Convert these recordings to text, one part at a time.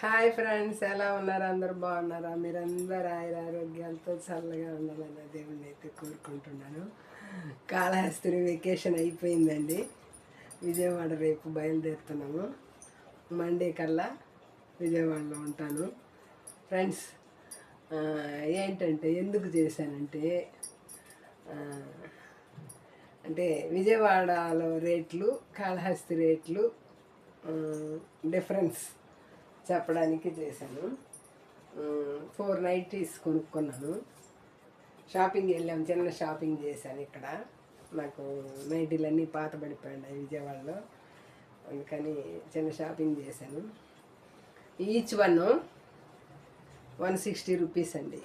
Hi friends ఎలా ఉన్నారు? అందరు బాగున్నారా? మీరందరూ ఆయుర ఆరోగ్యాలతో చల్లగా ఉండాలని దేవుణ్ణి అయితే కోరుకుంటున్నాను. కాళహస్తి వెకేషన్ అయిపోయిందండి. విజయవాడ రేపు బయలుదేరుతున్నాము. మండే కల్లా విజయవాడలో ఉంటాను. ఫ్రెండ్స్ ఏంటంటే ఎందుకు చేశానంటే అంటే విజయవాడలో రేట్లు కాళహస్తి రేట్లు డిఫరెన్స్ చెప్పడానికి చేశాను. ఫోర్ నైటీస్ కొనుక్కున్నాను. షాపింగ్ వెళ్ళాం చిన్న షాపింగ్ చేశాను ఇక్కడ. నాకు నైటీలన్నీ పాత పడిపోయాయి విజయవాడలో. అందుకని చిన్న షాపింగ్ చేశాను. Each one one sixty rupees అండి.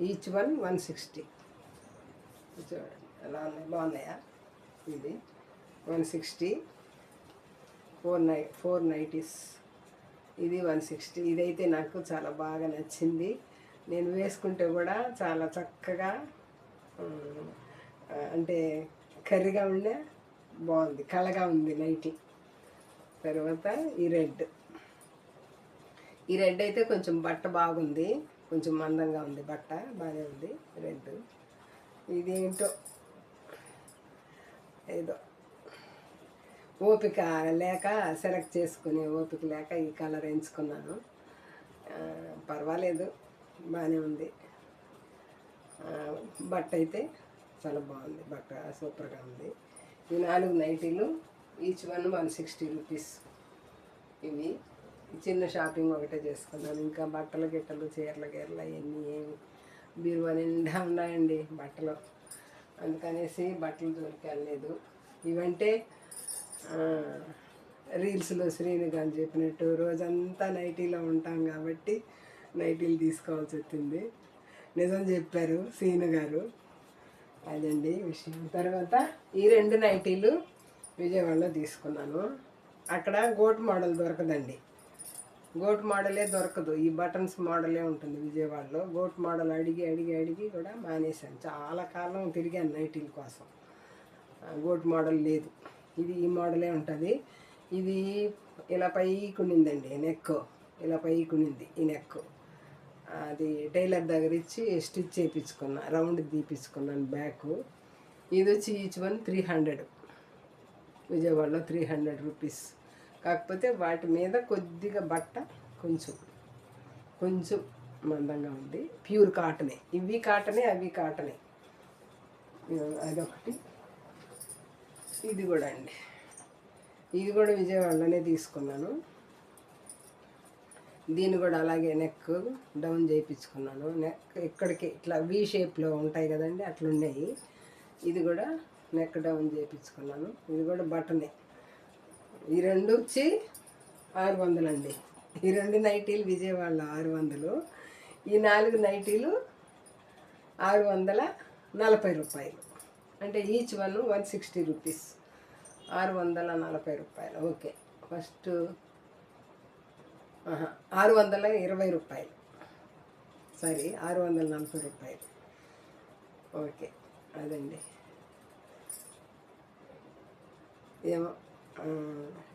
Each one one sixty. చూడండి ఎలా ఉన్నాయి బాగున్నాయా? ఇది వన్ సిక్స్టీ. ఫోర్ నై ఫోర్ నైటీస్. ఇది వన్ సిక్స్టీ. ఇదైతే నాకు చాలా బాగా నచ్చింది. నేను వేసుకుంటే కూడా చాలా చక్కగా అంటే కర్రీగా ఉండే బాగుంది. కళగా ఉంది నైట్. తర్వాత ఈ రెడ్. ఈ రెడ్ అయితే కొంచెం బట్ట బాగుంది. కొంచెం మందంగా ఉంది బట్ట. బాగానే ఉంది రెడ్. ఇదేంటో? ఏదో. ఓపిక లేక సెలెక్ట్ చేసుకుని ఓపిక లేక ఈ కలర్ ఎంచుకున్నాను. పర్వాలేదు బాగానే ఉంది. బట్ట అయితే చాలా బాగుంది బట్ట సూపర్గా ఉంది. ఈ నాలుగు నైటీలు each one one sixty rupees. ఇవి చిన్న షాపింగ్ ఒకటే చేసుకున్నాను. ఇంకా బట్టలు గిట్టలు చీరలు గీరలు అవన్నీ ఏమి బీరువా నిండా ఉన్నాయండి బట్టలు. అందుకనేసి బట్టలు దొరికి వెళ్ళలేదు ఇవంటే రీల్స్లో శ్రీనికాంత్ చెప్పినట్టు రోజంతా నైటీలో ఉంటాం కాబట్టి నైటీలు తీసుకోవాల్సి వచ్చింది. నిజం చెప్పారు సీను గారు. అదండి విషయం. తర్వాత ఈ రెండు నైటీలు విజయవాడలో తీసుకున్నాను. అక్కడ గోట్ మోడల్ దొరకదండి. గోట్ మోడలే దొరకదు. ఈ బటన్స్ మోడలే ఉంటుంది విజయవాడలో. గోట్ మోడల్ అడిగి అడిగి అడిగి కూడా మానేశాను. చాలా కాలం తిరిగాను నైటీల కోసం. గోట్ మోడల్ లేదు. ఇది ఈ మోడలే ఉంటుంది. ఇది ఇలా పై కునిందండి నెక్. ఇలా పైకి ఈ నెక్. అది టైలర్ దగ్గర ఇచ్చి స్టిచ్ చేయించుకున్నా రౌండ్ తీపించుకున్నాను బ్యాక్. ఇది వచ్చి ఈచ్ వన్ త్రీ హండ్రెడ్. విజయవాడలో త్రీ హండ్రెడ్ రూపీస్. కాకపోతే వాటి మీద కొద్దిగా బట్ట కొంచెం కొంచెం మందంగా ఉంది. ప్యూర్ కాటనే. ఇవి కాటనే అవి కాటనే. అదొకటి. ఇది కూడా అండి. ఇది కూడా విజయవాడలోనే తీసుకున్నాను. దీన్ని కూడా అలాగే నెక్ డౌన్ చేయించుకున్నాను. నెక్ ఇక్కడికి ఇట్లా వి షేప్లో ఉంటాయి కదండి అట్లున్నాయి. ఇది కూడా నెక్ డౌన్ చేయించుకున్నాను. ఇది కూడా బటనే. ఈ రెండు వచ్చి ఆరు వందలు అండి. ఈ రెండు నైటీలు విజయవాడలో ఆరు వందలు. ఈ నాలుగు నైటీలు ఆరు వందల నలభై రూపాయలు. అంటే each one one sixty rupees ఆరు వందల నలభై రూపాయలు. ఓకే. ఫస్ట్ ఆరు వందల ఇరవై రూపాయలు. సారీ ఆరు వందల నలభై రూపాయలు. ఓకే. అదండి. ఏమో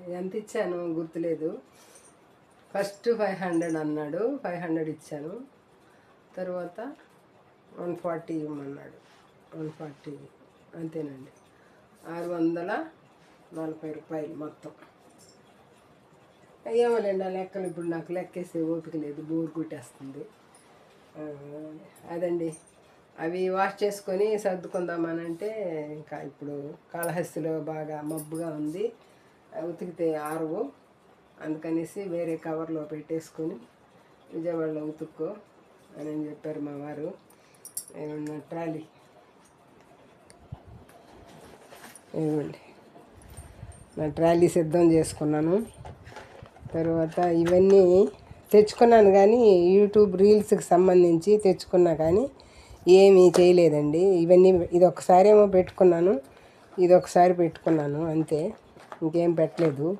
ఎంత ఇచ్చాను గుర్తులేదు. ఫస్ట్ ఫైవ్ హండ్రెడ్ అన్నాడు. ఫైవ్ హండ్రెడ్ ఇచ్చాను. తర్వాత వన్ ఫార్టీ ఇవ్వమన్నాడు. వన్ ఫార్టీ అంతేనండి. ఆరు వందల నలభై రూపాయలు మొత్తం. ఏమోలేండి ఆ లెక్కలు. ఇప్పుడు నాకు లెక్కేసే ఓపిక లేదు. బోర్ కొట్టేస్తుంది. అదండి. అవి వాష్ చేసుకొని సర్దుకుందామనంటే ఇంకా ఇప్పుడు కాళహస్తిలో బాగా మబ్బుగా ఉంది. అవి ఉతికితే ఆరవు. అందుకనేసి వేరే కవర్లో పెట్టేసుకొని విజయవాడలో ఉతుక్కో అని చెప్పారు మా వారు. ట్రాలీ ఇవ్వండి నా ట్రాలీ సిద్ధం చేసుకున్నాను. తర్వాత ఇవన్నీ తెచ్చుకున్నాను కానీ యూట్యూబ్ రీల్స్కి సంబంధించి తెచ్చుకున్నా కానీ ఏమీ చేయలేదండి. ఇవన్నీ ఇది పెట్టుకున్నాను. ఇది ఒకసారి పెట్టుకున్నాను అంతే. ఇంకేం పెట్టలేదు.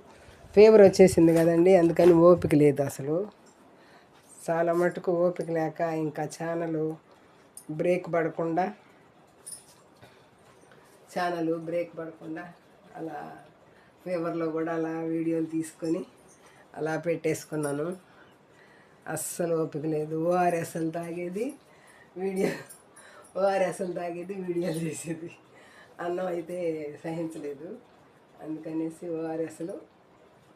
ఫీవర్ వచ్చేసింది కదండి అందుకని ఓపిక లేదు అసలు. చాలా మటుకు ఓపిక లేక ఇంకా ఛానల్ బ్రేక్ పడకుండా ఛానల్ బ్రేక్ పడకుండా అలా ఫీవర్లో కూడా అలా వీడియోలు తీసుకొని అలా పెట్టేసుకున్నాను. అస్సలు ఓపిక లేదు. ఓఆర్ఎస్ఎల్ తాగేది వీడియో ఓఆర్ఎస్ఎల్ తాగేది వీడియోలు చేసేది. అన్నం అయితే సహించలేదు. అందుకనేసి ఓఆర్ఎస్లు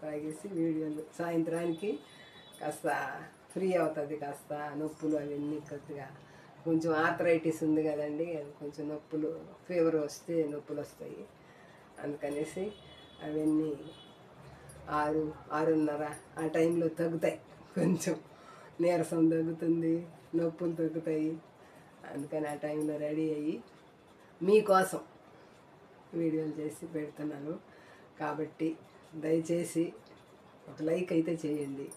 తాగేసి వీడియోలు సాయంత్రానికి కాస్త ఫ్రీ అవుతుంది. కాస్త నొప్పులు అవన్నీ కొద్దిగా కొంచెం ఆర్థరైటిస్ ఉంది కదండి అది కొంచెం నొప్పులు ఫీవర్ వస్తే నొప్పులు వస్తాయి. అందుకనేసి అవన్నీ ఆరు ఆరున్నర ఆ టైంలో తగ్గుతాయి. కొంచెం నీరసం తగ్గుతుంది నొప్పులు తగ్గుతాయి. అందుకని ఆ టైంలో రెడీ అయ్యి మీకోసం వీడియోలు చేసి పెడుతున్నాను. కాబట్టి దయచేసి ఒక లైక్ అయితే చేయండి.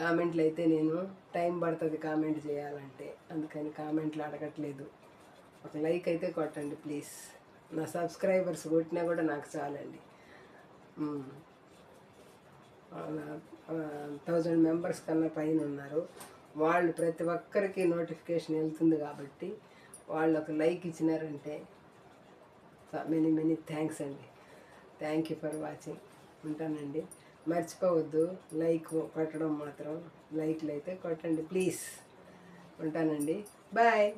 కామెంట్లు అయితే నేను టైం పడుతుంది కామెంట్ చేయాలంటే. అందుకని కామెంట్లు అడగట్లేదు. ఒక లైక్ అయితే కొట్టండి ప్లీజ్. నా సబ్స్క్రైబర్స్ కొట్టినా కూడా నాకు చాలండి. థౌజండ్ మెంబర్స్ కన్నా పైన ఉన్నారు. వాళ్ళు ప్రతి ఒక్కరికి నోటిఫికేషన్ వెళ్తుంది కాబట్టి వాళ్ళు ఒక లైక్ ఇచ్చినారంటే మెనీ మెనీ థ్యాంక్స్ అండి. Thank you for watching. ఉంటానండి. మర్చిపోవద్దు. లైక్ కొట్టడం మాత్రం. లైక్లు అయితే కొట్టండి. ప్లీజ్. ఉంటానండి. బాయ్.